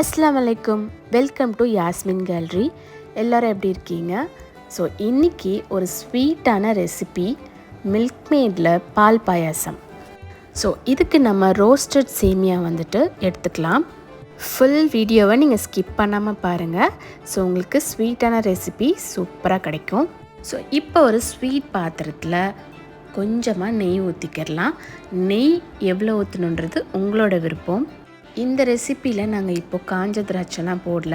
அஸ்லாம் வலைக்கும் welcome to Yasmin gallery எல்லோரும் எப்படி இருக்கீங்க? ஸோ இன்றைக்கி ஒரு ஸ்வீட்டான ரெசிபி மில்க் மேடில் பால் பாயாசம். ஸோ இதுக்கு நம்ம ரோஸ்டட் சேமியா வந்துட்டு எடுத்துக்கலாம். ஃபுல் வீடியோவை நீங்கள் ஸ்கிப் பண்ணாமல் பாருங்கள் ஸோ உங்களுக்கு ஸ்வீட்டான ரெசிபி சூப்பராக கிடைக்கும். ஸோ இப்போ ஒரு ஸ்வீட் பாத்திரத்தில் கொஞ்சமாக நெய் ஊற்றிக்கிடலாம் நெய் எவ்வளோ ஊற்றணுன்றது உங்களோட விருப்பம். இந்த ரெசிப்பியில் நாங்கள் இப்போ காஞ்ச திராட்சைலாம் போடல.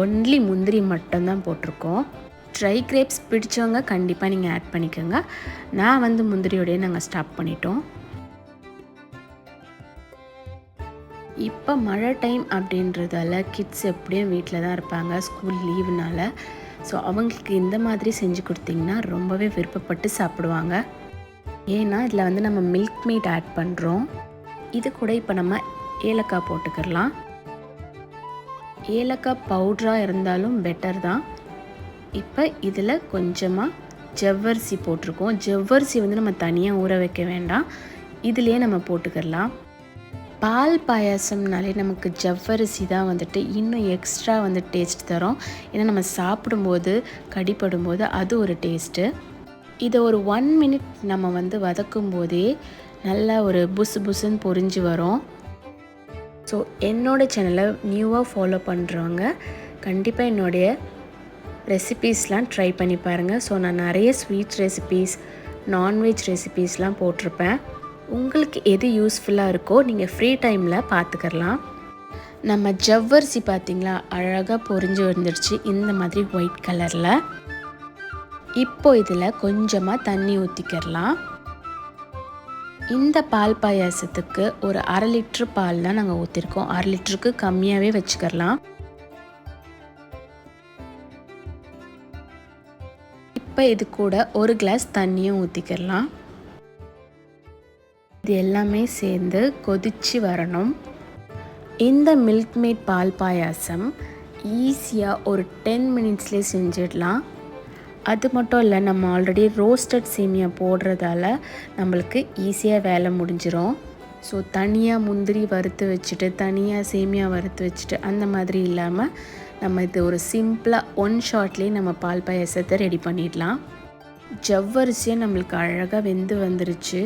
ஒன்லி முந்திரி மட்டும்தான் போட்டிருக்கோம். ட்ரை கிரேப்ஸ் பிடிச்சவங்க கண்டிப்பாக நீங்கள் ஆட் பண்ணிக்கோங்க. நான் வந்து முந்திரியோடய நாங்கள் ஸ்டாப் பண்ணிட்டோம். இப்போ மழை டைம் அப்படின்றதால கிட்ஸ் எப்படியும் வீட்டில் தான் இருப்பாங்க ஸ்கூல் லீவுனால ஸோ அவங்களுக்கு இந்த மாதிரி செஞ்சு கொடுத்தீங்கன்னா ரொம்பவே விருப்பப்பட்டு சாப்பிடுவாங்க. ஏன்னா இதில் வந்து நம்ம மில்க் மீட் ஆட் பண்ணுறோம் இது கூட இப்போ நம்ம ஏலக்காய் போட்டுக்கிடலாம் ஏலக்காய் பவுட்ராக இருந்தாலும் பெட்டர் தான். இப்போ இதில் கொஞ்சமாக ஜவ்வரிசி போட்டிருக்கோம். ஜவ்வரிசி வந்து நம்ம தனியாக ஊற வைக்க வேண்டாம். இதுலேயே நம்ம போட்டுக்கிடலாம் பால் பாயாசம்னாலே நமக்கு ஜவ்வரிசி தான் வந்துட்டு இன்னும் எக்ஸ்ட்ரா வந்து டேஸ்ட் தரும். ஏன்னா நம்ம சாப்பிடும்போது கடிப்படும்போது அது ஒரு டேஸ்ட்டு இதை ஒரு ஒன் மினிட் நம்ம வந்து வதக்கும் போதே நல்லா ஒரு புசு புசுன்னு பொரிஞ்சு வரும். ஸோ என்னோடய சேனலை நியூவாக ஃபாலோ பண்ணுறவங்க கண்டிப்பாக என்னுடைய ரெசிபீஸ்லாம் ட்ரை பண்ணி பாருங்கள் ஸோ நான் நிறைய ஸ்வீட் ரெசிபீஸ் நான்வெஜ் ரெசிபீஸ்லாம் போட்டிருப்பேன். உங்களுக்கு எது யூஸ்ஃபுல்லாக இருக்கோ நீங்கள் ஃப்ரீ டைமில் பார்த்துக்கலாம் நம்ம ஜவ்வரிசி பார்த்திங்களா அழகாக பொரிஞ்சு வந்துடுச்சு இந்த மாதிரி ஒயிட் கலரில் இப்போ இதில் கொஞ்சமாக தண்ணி ஊற்றிக்கிறலாம் இந்த பால் பாயாசத்துக்கு ஒரு அரை லிட்ரு பால் தான் நாங்கள் ஊற்றிருக்கோம் அரை லிட்டருக்கு கம்மியாகவே வச்சுக்கிறலாம் இப்போ இது கூட ஒரு கிளாஸ் தண்ணியும் ஊற்றிக்கிறலாம் இது எல்லாமே சேர்ந்து கொதிச்சு வரணும். இந்த மில்க் மேட் பால் பாயாசம் ஈஸியாக ஒரு டென் மினிட்ஸ்லேயே செஞ்சிடலாம். அது மட்டும் இல்லை நம்ம ஆல்ரெடி ரோஸ்டட் சேமியா போடுறதால நம்மளுக்கு ஈஸியாக வேலை முடிஞ்சிடும் ஸோ தனியாக முந்திரி வறுத்து வச்சுட்டு தனியாக சேமியா வறுத்து வச்சுட்டு அந்த மாதிரி இல்லாமல் நம்ம இது ஒரு சிம்பிளாக ஒன் ஷாட்லேயே நம்ம பால் பாயாசத்தை ரெடி பண்ணிடலாம். ஜவ்வரிசியாக நம்மளுக்கு அழகாக வெந்து வந்துருச்சு.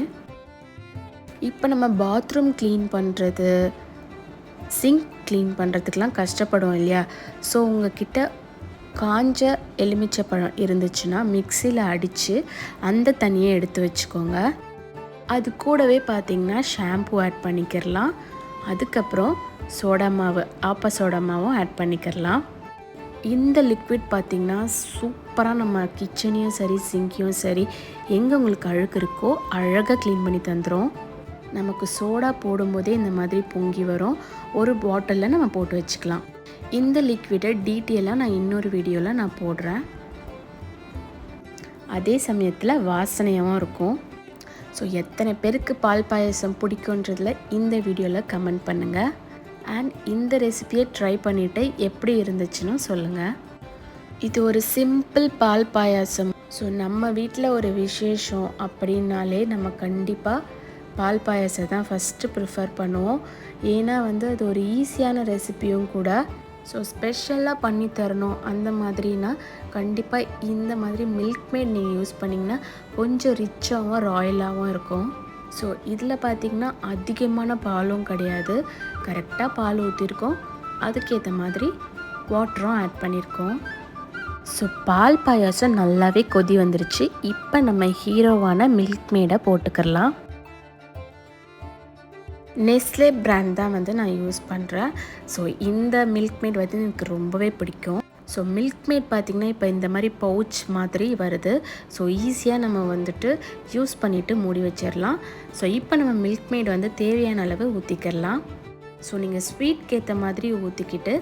இப்போ நம்ம பாத்ரூம் க்ளீன் பண்ணுறது சிங்க் க்ளீன் பண்ணுறதுக்கெலாம் கஷ்டப்படும் இல்லையா? ஸோ உங்ககிட்ட காஞ்ச எலுமிச்சப்பழம் இருந்துச்சுன்னா மிக்சியில் அடித்து அந்த தண்ணியை எடுத்து வச்சுக்கோங்க. அது கூடவே பார்த்திங்கன்னா ஷாம்பு ஆட் பண்ணிக்கிறலாம் அதுக்கப்புறம் சோடா மாவு ஆப்ப சோடா மாவும் ஆட் பண்ணிக்கிறலாம் இந்த லிக்விட் பார்த்திங்கன்னா சூப்பராக நம்ம கிச்சனையும் சரி சிங்கையும் சரி எங்கே உங்களுக்கு அழுக்கு இருக்கோ அழகாக க்ளீன் பண்ணி தந்துடும் நமக்கு சோடா போடும்போதே இந்த மாதிரி பொங்கி வரும். ஒரு பாட்டிலில் நம்ம போட்டு வச்சுக்கலாம். இந்த லிக்விடை டீட்டெயிலாக நான் இன்னொரு வீடியோவில் நான் போடுறேன். அதே சமயத்தில் வாசனையாகவும் இருக்கும். ஸோ எத்தனை பேருக்கு பால் பாயசம் பிடிக்குன்றதில் இந்த வீடியோவில் கமெண்ட் பண்ணுங்கள் அண்ட் இந்த ரெசிபியை ட்ரை பண்ணிவிட்டு எப்படி இருந்துச்சுன்னு சொல்லுங்கள் இது ஒரு சிம்பிள் பால் பாயாசம். ஸோ நம்ம வீட்டில் ஒரு விசேஷம் அப்படின்னாலே நம்ம கண்டிப்பாக பால் பாயாசம் தான் ஃபஸ்ட்டு ப்ரிஃபர் பண்ணுவோம். ஏன்னா வந்து அது ஒரு ஈஸியான ரெசிப்பியும் கூட ஸோ ஸ்பெஷலாக பண்ணி தரணும். அந்த மாதிரினா கண்டிப்பாக இந்த மாதிரி மில்க் மேட் நீங்கள் யூஸ் பண்ணிங்கன்னா கொஞ்சம் ரிச்சாகவும் ராயலாகவும் இருக்கும். ஸோ இதில் பார்த்திங்கன்னா அதிகமான பாலும் கிடையாது. கரெக்டாக பால் ஊற்றிருக்கோம் அதுக்கேற்ற மாதிரி வாட்டரும் ஆட் பண்ணியிருக்கோம் ஸோ பால் பாயாசம் நல்லாவே கொதி வந்துருச்சு. இப்போ நம்ம ஹீரோவான மில்க் மேடை போட்டுக்கலாம் நெஸ்லே பிராண்ட் தான் வந்து நான் யூஸ் பண்ணுறேன் ஸோ இந்த மில்க் மேட் வந்து எனக்கு ரொம்பவே பிடிக்கும். ஸோ மில்க் மேட் பார்த்திங்கன்னா இப்போ இந்த மாதிரி பவுச் மாதிரி வருது. ஸோ ஈஸியாக நம்ம வந்துட்டு யூஸ் பண்ணிவிட்டு மூடி வச்சிடலாம் ஸோ இப்போ நம்ம மில்க் மேட் வந்து தேவையான அளவு ஊற்றிக்கிடலாம் ஸோ நீங்கள் ஸ்வீட்க்கு ஏற்ற மாதிரி ஊற்றிக்கிட்டு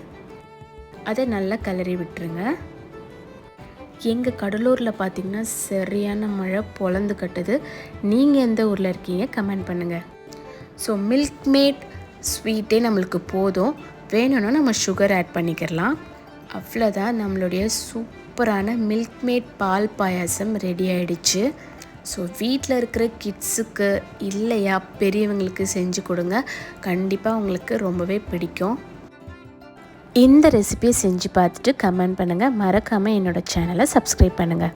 அதை நல்லா கிளறி விட்டுருங்க. எங்கள் கடலூரில் பார்த்திங்கன்னா சரியான மழை பொழந்து கட்டுது. நீங்கள் எந்த ஊரில் இருக்கீங்க? கமெண்ட் பண்ணுங்கள் ஸோ மில்க் மேட் ஸ்வீட்டே நம்மளுக்கு போதும். வேணும்னா நம்ம சுகர் ஆட் பண்ணிக்கிறலாம் அவ்வளோதான் நம்மளுடைய சூப்பரான மில்க் மேட் பால் பாயாசம் ரெடி ஆயிடுச்சு. ஸோ வீட்டில் இருக்கிற கிட்ஸுக்கு இல்லையா பெரியவங்களுக்கு செஞ்சு கொடுங்க. கண்டிப்பாக உங்களுக்கு ரொம்பவே பிடிக்கும். இந்த ரெசிபியை செஞ்சு பார்த்துட்டு கமெண்ட் பண்ணுங்கள் மறக்காமல் என்னோடய சேனலை சப்ஸ்கிரைப் பண்ணுங்கள்